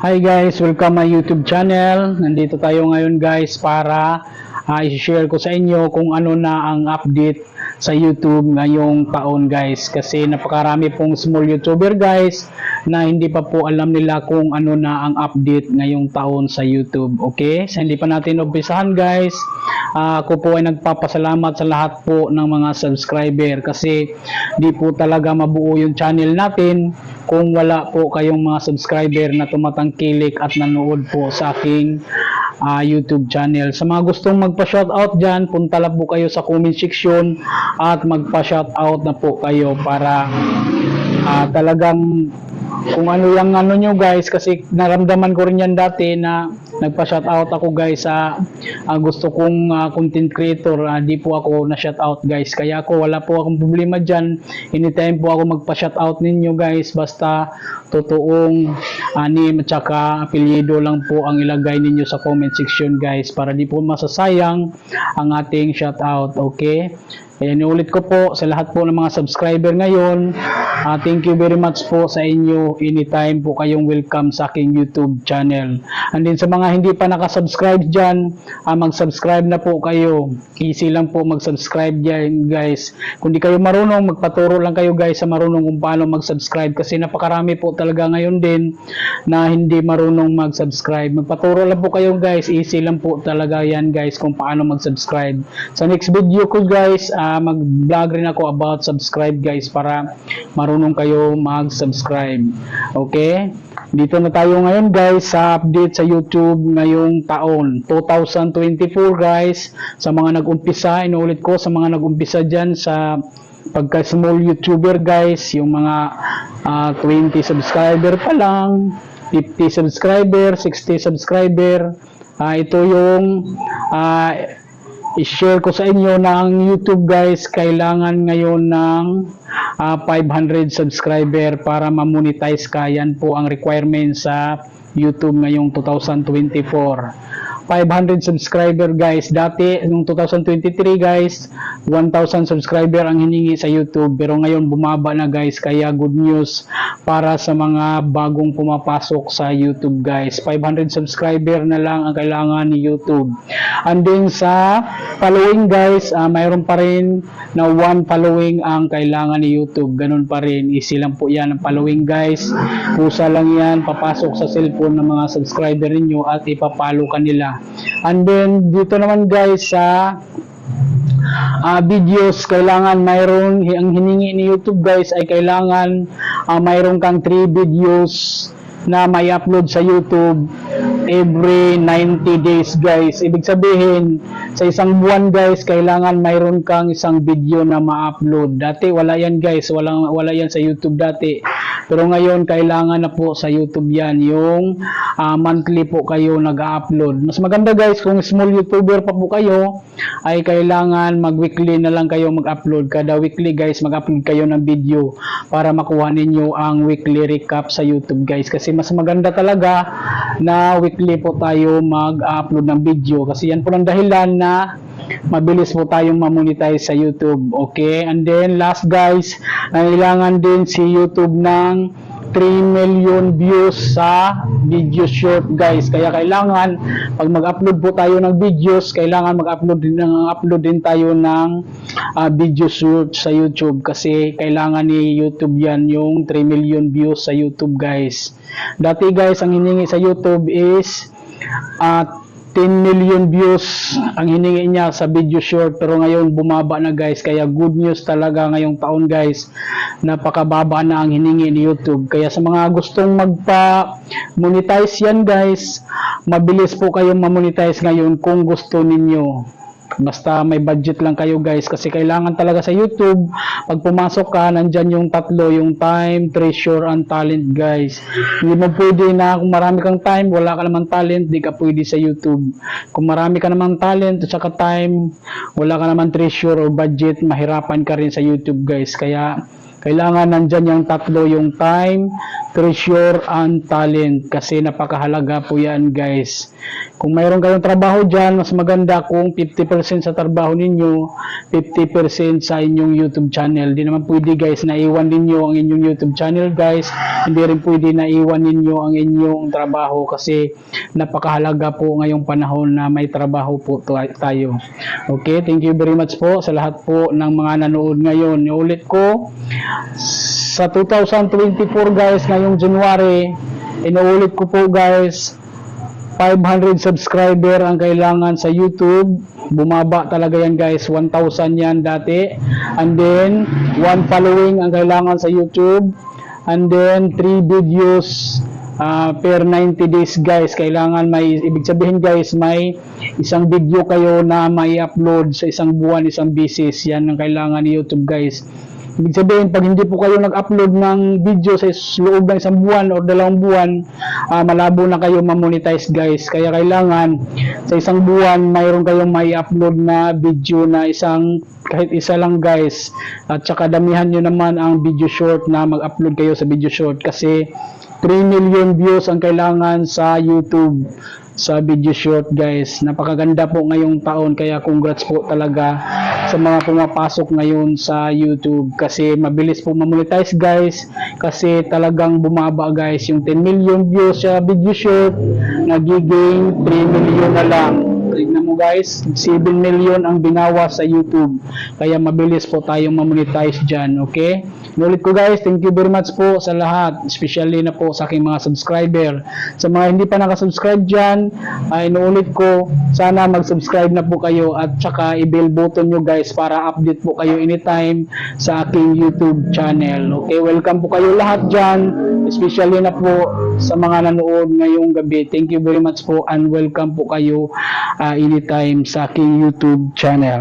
Hi guys, welcome my YouTube channel. Nandito tayo ngayon guys para uh, i-share ko sa inyo kung ano na ang update sa YouTube ngayong taon guys. Kasi napakarami pong small YouTuber guys na hindi pa po alam nila kung ano na ang update ngayong taon sa YouTube. Okay? So hindi pa natin umpisahan guys. Ah, ako po ay nagpapasalamat sa lahat po ng mga subscriber kasi di po talaga mabuo yung channel natin kung wala po kayong mga subscriber na tumatangkilik at nanood po sa aking ah, YouTube channel. Sa mga gustong magpa-shoutout dyan, punta lang po kayo sa comment section at magpa-shoutout na po kayo para ah, talagang kung ano yung ano nyo guys kasi naramdaman ko rin yan dati na nagpa-shoutout ako guys sa ah, gusto kong ah, content creator. Ah, di po ako na shoutout guys. Kaya ako wala po akong problema dyan. Anytime po ako magpa-shoutout ninyo guys basta totoong anim at saka apelyido lang po ang ilagay ninyo sa comment section guys para di po masasayang ang ating shoutout okay Ayan, inulit ko po sa lahat po ng mga subscriber ngayon. ah, thank you very much po sa inyo. Anytime po kayong welcome sa aking YouTube channel. And then sa mga hindi pa nakasubscribe dyan, ah, mag-subscribe na po kayo. Easy lang po mag-subscribe dyan guys. Kung di kayo marunong, magpaturo lang kayo guys sa marunong kung paano mag-subscribe. Kasi napakarami po talaga ngayon din na hindi marunong mag-subscribe. Magpaturo lang po kayo guys. Easy lang po talaga yan guys kung paano mag-subscribe. Sa next video ko guys, mag-vlog rin ako about subscribe guys para marunong kayo mag-subscribe. Okay? Dito na tayo ngayon guys sa update sa YouTube ngayong taon 2024 guys sa mga nag-umpisa inuulit ko sa mga nag-umpisa dyan sa pagka small YouTuber guys yung mga ah, 20 subscriber pa lang 50 subscriber 60 subscriber Ah, ito yung ah, i-share ko sa inyo na ang YouTube guys kailangan ngayon ng ah, 500 subscriber para ma-monetize ka. Yan po ang requirement sa YouTube ngayong 2024. 500 subscriber guys. Dati, nung 2023 guys, 1,000 subscriber ang hiningi sa YouTube. Pero ngayon bumaba na guys. Kaya good news para sa mga bagong pumapasok sa YouTube guys. 500 subscriber na lang ang kailangan ni YouTube. And then sa following guys, ah, mayroon pa rin na one following ang kailangan ni YouTube. Ganun pa rin. Easy lang po yan ang following guys. Kusa lang yan. Papasok sa cellphone ng mga subscriber ninyo at ipapalo ka nila. And then dito naman guys sa ah, videos kailangan mayroon ang hiningi ni YouTube guys ay kailangan ah, mayroon kang 3 videos na may upload sa YouTube every 90 days guys. Ibig sabihin sa isang buwan guys kailangan mayroon kang isang video na ma-upload. Dati wala yan guys walang, wala yan sa YouTube dati pero ngayon kailangan na po sa YouTube yan yung ah, monthly po kayo nag-upload mas maganda guys kung small YouTuber pa po kayo ay kailangan mag-weekly na lang kayo mag-upload. Kada weekly guys, mag-upload kayo ng video para makuha ninyo ang weekly recap sa YouTube guys. Kasi mas maganda talaga na weekly po tayo mag-upload ng video. Kasi yan po ang dahilan na mabilis po tayong mamonetize sa YouTube. Okay? And then last guys, kailangan din si YouTube ng 3 million views sa video short guys. Kaya kailangan pag mag-upload po tayo ng videos, kailangan mag-upload din ng upload din tayo ng ah, video short sa YouTube kasi kailangan ni YouTube yan yung 3 million views sa YouTube guys. Dati guys, ang hiningi sa YouTube is at 10 million views ang hiningi niya sa video short. Pero ngayon bumaba na guys. Kaya good news talaga ngayong taon guys. Napakababa na ang hiningi ni YouTube. Kaya sa mga gustong magpa monetize yan guys mabilis po kayong ma-monetize ngayon kung gusto ninyo Basta may budget lang kayo guys kasi kailangan talaga sa YouTube pag pumasok ka nandyan yung tatlo yung time, treasure, and talent guys. Hindi mo pwede na kung marami kang time, wala ka naman talent, di ka pwede sa YouTube. Kung marami ka naman talent at saka time, wala ka naman treasure o budget, mahirapan ka rin sa YouTube guys. Kaya Kailangan nandyan yung tatlo, yung time, treasure, and talent. Kasi napakahalaga po yan guys. Kung mayroon kayong trabaho dyan, mas maganda kung 50% sa trabaho ninyo, 50% sa inyong YouTube channel. Di naman pwede guys na iwan ninyo ang inyong YouTube channel guys. Hindi rin pwede na iwan ninyo ang inyong trabaho kasi napakahalaga po ngayong panahon na may trabaho po tayo. Okay, thank you very much po sa lahat po ng mga nanood ngayon. Ulit ko, sa 2024 guys, ngayong January, inuulit ko po guys, 500 subscriber ang kailangan sa YouTube. Bumaba talaga yan guys, 1,000 yan dati. And then, 1 following ang kailangan sa YouTube. And then, 3 videos ah, per 90 days guys. Kailangan may, ibig sabihin guys, may isang video kayo na may upload sa isang buwan, isang bisis. Yan ang kailangan ni YouTube guys. Ibig sabihin, pag hindi po kayo nag-upload ng video sa loob ng isang buwan o dalawang buwan, ah, malabo na kayo ma-monetize guys. Kaya kailangan sa isang buwan, mayroon kayong may upload na video na isang kahit isa lang guys. At saka damihan nyo naman ang video short na mag-upload kayo sa video short kasi 3 million views ang kailangan sa YouTube sa video short guys. Napakaganda po ngayong taon kaya congrats po talaga sa mga pumapasok ngayon sa YouTube kasi mabilis po mamonetize guys kasi talagang bumaba guys yung 10 million views sa video short nagiging 3 million na lang. Mo guys, 7 million ang binawas sa YouTube. Kaya mabilis po tayong mamonetize dyan, okay? Nulit ko guys, thank you very much po sa lahat, especially na po sa aking mga subscriber. Sa mga hindi pa nakasubscribe dyan, ay inuulit ko, sana mag-subscribe na po kayo at saka i-bell button nyo guys para update po kayo anytime sa aking YouTube channel. Okay, welcome po kayo lahat dyan, especially na po sa mga nanood ngayong gabi. Thank you very much po and welcome po kayo ah, anytime sa aking YouTube channel.